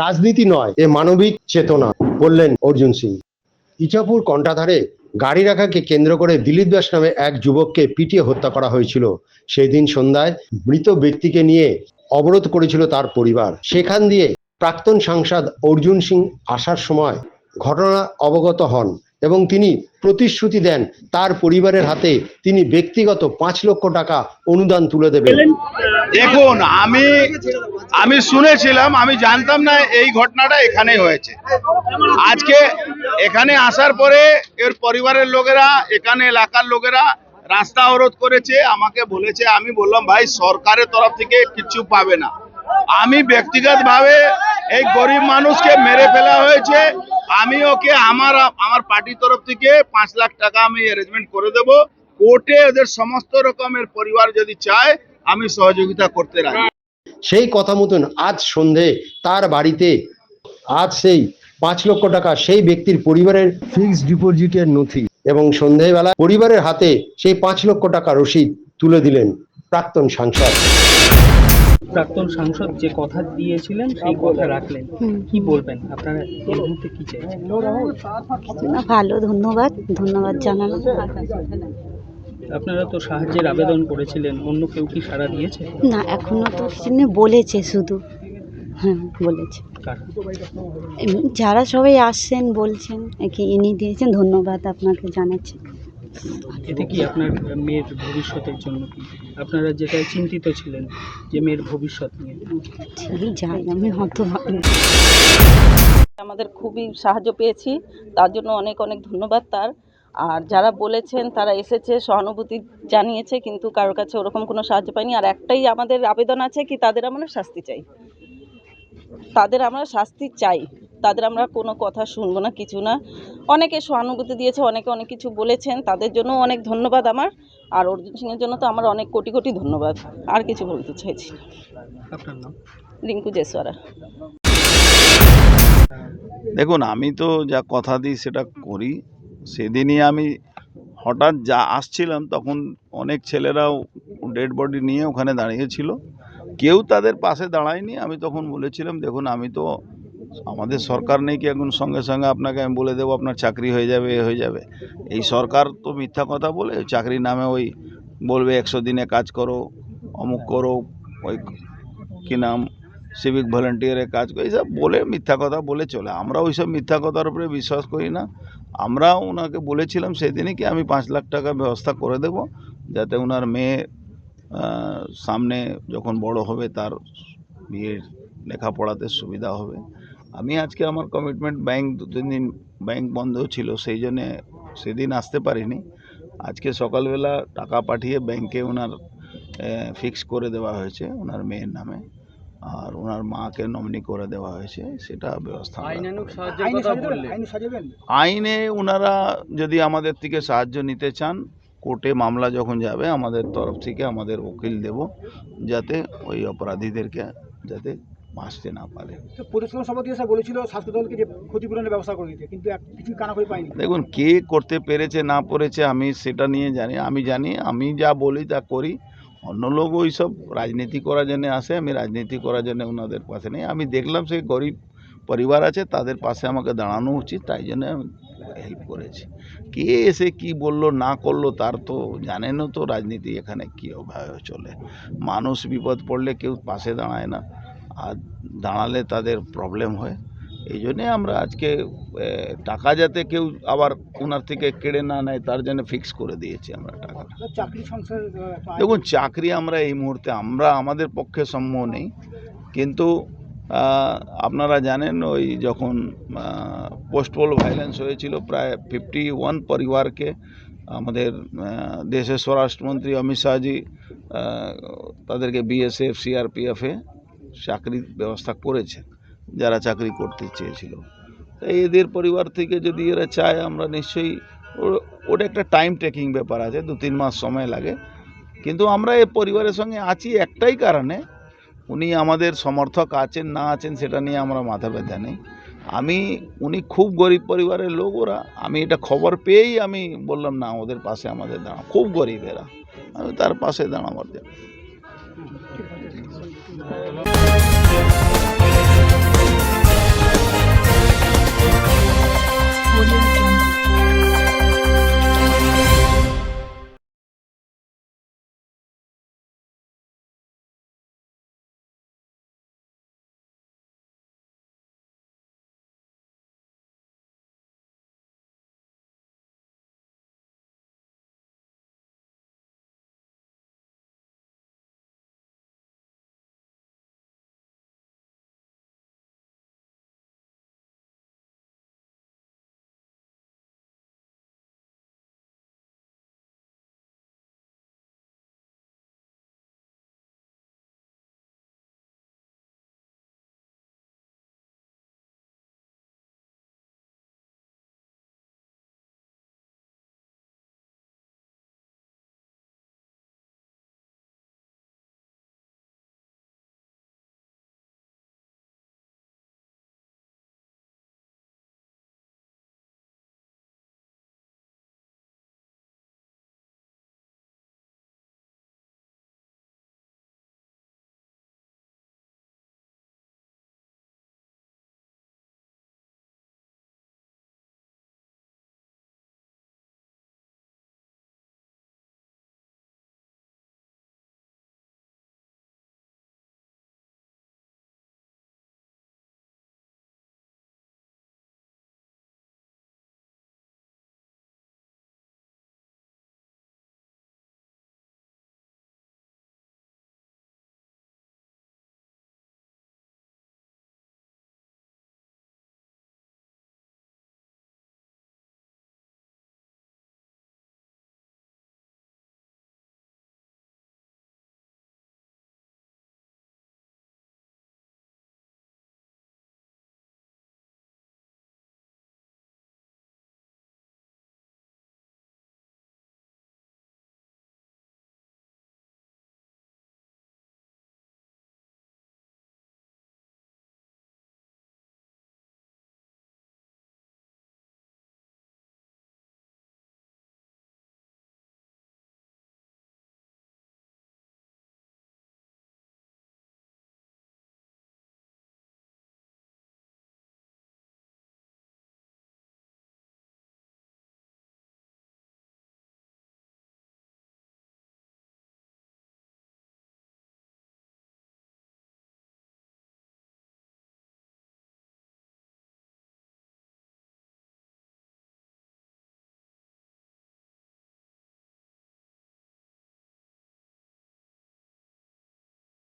রাজনীতি নয়, এ মানবিক চেতনা, বললেন অর্জুন সিং। ইচাপুর কণ্ঠাধারে গাড়ি রাখাকে কেন্দ্র করে দিলীপ দাস নামে এক যুবককে পিটিয়ে হত্যা করা হয়েছিল। সেই দিন সন্ধ্যায় মৃত ব্যক্তিকে নিয়ে অবরোধ করেছিল তার পরিবার। সেখান দিয়ে প্রাক্তন সাংসদ অর্জুন সিং আসার সময় ঘটনা অবগত হন। এবং তিনি প্রতিশ্রুতি দেন তার পরিবারের হাতে তিনি ব্যক্তিগত পাঁচ লক্ষ টাকা অনুদান তুলে দেবেন। দেখুন, আমি আমি শুনেছিলাম, আমি জানতাম না এই ঘটনাটা এখানেই হয়েছে। আজকে এখানে আসার পরে এর পরিবারের লোকেরা, এখানে এলাকার লোকেরা রাস্তা অবরোধ করেছে, আমাকে বলেছে, আমি বললাম, ভাই, সরকারের তরফ থেকে কিছু পাবে না। আমি ব্যক্তিগতভাবে এই গরিব মানুষকে মেরে ফেলা হয়েছে আমি ওকে আমার আমার পার্টির তরফ থেকে পাঁচ লাখ টাকা আমি অ্যারেঞ্জমেন্ট করে দেব। কোর্টে ওদের সমস্ত রকমের পরিবার যদি চায়, আমি সহযোগিতা করতে রাজি। সেই কথা মতন আজ সন্ধে তার বাড়িতে, আজ সেই পাঁচ লক্ষ টাকা সেই ব্যক্তির পরিবারের ফিক্সড ডিপোজিটের নথি এবং সন্ধেবেলা পরিবারের হাতে সেই পাঁচ লক্ষ টাকা রসিদ তুলে দিলেন প্রাক্তন সাংসদ। প্রাক্তন সাংসদ যে কথা দিয়েছিলেন সেই কথা রাখলেন। কি বলবেন? আপনারা এই মুহূর্তে কি চাইছেন? না ভালো ধন্যবাদ। ধন্যবাদ জানালাম আপনারা তো সাহায্যের আবেদন করেছিলেন অন্য কেউ কি সাড়া দিয়েছে? না এখনও তো নেই, বলেছে শুধু। হ্যাঁ বলেছে। যারা সবাই আসছেন বলছেন কি ইনি দিয়েছেন ধন্যবাদ আপনাকে জানাচ্ছি। এতে কি আপনার মেয়ের ভবিষ্যতের জন্য কি? আপনারা যেটা চিন্তিত ছিলেন যে মেয়ের ভবিষ্যৎ নিয়ে। যাই আমি আমাদের খুবই সাহায্য পেয়েছি তার জন্য অনেক অনেক ধন্যবাদ তার। আর যারা বলেছেন তারা এসেছে সহানুভূতি জানিয়েছে কিন্তু কারোর কাছে ওরকম কোনো সাহায্য পাইনি। আর একটাই আমাদের আবেদন আছে কি তাদের আমরা শাস্তি চাই। তাদের আমরা শাস্তি চাই। তাদের আমরা কোনো কথা শুনব না কিছু না। অনেকে সহানুভূতি দিয়েছে অনেকে অনেক কিছু বলেছেন তাদের জন্য অনেক ধন্যবাদ আমার। আর অর্জুন সিংয়ের জন্য তো আমার অনেক কোটি কোটি ধন্যবাদ। আর কিছু বলতে চাইছি আপনার নাম? রিঙ্কু জেসওয়ারা। দেখুন আমি তো যা কথা দিই সেটা করি। সেদিনই আমি হঠাৎ যা আসছিলাম তখন অনেক ছেলেরাও ডেড বডি নিয়ে ওখানে দাঁড়িয়েছিল কেউ তাদের পাশে দাঁড়ায়নি। আমি তখন বলেছিলাম দেখুন আমি তো আমাদের সরকার নেই কি এখন সঙ্গে সঙ্গে আপনাকে আমি বলে দেবো আপনার চাকরি হয়ে যাবে, এ হয়ে যাবে। এই সরকার তো মিথ্যা কথা বলে, চাকরির নামে ওই বলবে একশো দিনে কাজ করো, অমুক করো, ওই কী নাম সিভিক ভলেন্টিয়ারের কাজ করি, এইসব বলে মিথ্যা কথা বলে চলে। আমরা ওইসব মিথ্যা কথার উপরে বিশ্বাস করি না। আমরা ওনাকে বলেছিলাম সেদিনই কি আমি পাঁচ লাখ টাকা ব্যবস্থা করে দেব, যাতে ওনার মেয়ে সামনে যখন বড় হবে তার বিয়ের লেখাপড়াতে সুবিধা হবে। আমি আজকে আমার কমিটমেন্ট ব্যাংক দু তিন দিন ব্যাংক বন্ধ ছিল সেই জন্যে সেদিন আসতে পারিনি। আজকে সকালবেলা টাকা পাঠিয়ে ব্যাংকে ওনার ফিক্স করে দেওয়া হয়েছে ওনার মেয়ের নামে। আর ওনার মাকে নমিনি করে দেওয়া হয়েছে সেটা ব্যবস্থা। আইনে ওনারা যদি আমাদের থেকে সাহায্য নিতে চান কোর্টে মামলা যখন যাবে আমাদের তরফ থেকে আমাদের উকিল দেব যাতে ওই অপরাধীদেরকে যাতে বাঁচতে না পারে। পরিশ্রম সভাপতি এসে বলেছিল স্বাস্থ্য দলকে যে ক্ষতিপূরণের ব্যবস্থা করে দিতে কিন্তু কিছু কানাকড়ি পাইনি দেখুন কে করতে পেরেছে না পেরেছে আমি সেটা নিয়ে জানি আমি জানি আমি যা বলি তা করি। অন্য লোক ওই সব রাজনীতি করার জন্য আসে আমি রাজনীতি করার জন্য ওনাদের পাশে নেই। আমি দেখলাম সেই গরিব পরিবার আছে তাদের পাশে আমাকে দাঁড়ানো উচিত তাই জন্য আমি হেল্প করেছি। কে এসে কি বলল না করল তার তো জানেনও তো রাজনীতি এখানে কী কীভাবে চলে। মানুষ বিপদ পড়লে কেউ পাশে দাঁড়ায় না। আর দাঁড়ালে তাদের প্রবলেম হয়। এই জন্যে আমরা আজকে টাকা যাতে কেউ আবার ওনার থেকে কেড়ে না নেয় তার জন্য ফিক্স করে দিয়েছি আমরা টাকা চাকরি সংসার দেখুন চাকরি আমরা এই মুহূর্তে আমরা আমাদের পক্ষে সম্ভব নেই। কিন্তু আপনারা জানেন ওই যখন পোস্টপোল ভাইলেন্স হয়েছিল প্রায় ফিফটি ওয়ান পরিবারকে আমাদের দেশের স্বরাষ্ট্রমন্ত্রী অমিত শাহজি তাদেরকে বিএসএফ সিআরপিএফে চাকরির ব্যবস্থা করেছে যারা চাকরি করতে চেয়েছিল। তাই এদের পরিবার থেকে যদি এরা চায়, আমরা নিশ্চয়ই ওটা একটা টাইম টেকিং ব্যাপার আছে দু তিন মাস সময় লাগে। কিন্তু আমরা এ পরিবারের সঙ্গে আছি একটাই কারণে, উনি আমাদের সমর্থক আছেন, না আছেন, সেটা নিয়ে আমরা মাথা ব্যথা নেই। আমি, উনি খুব গরিব পরিবারের লোক ওরা, আমি এটা খবর পেয়েই আমি বললাম, না, ওদের পাশে আমাদের দাঁড়া খুব গরিব এরা, আমি তার পাশে দাঁড়াবার 怎么怎么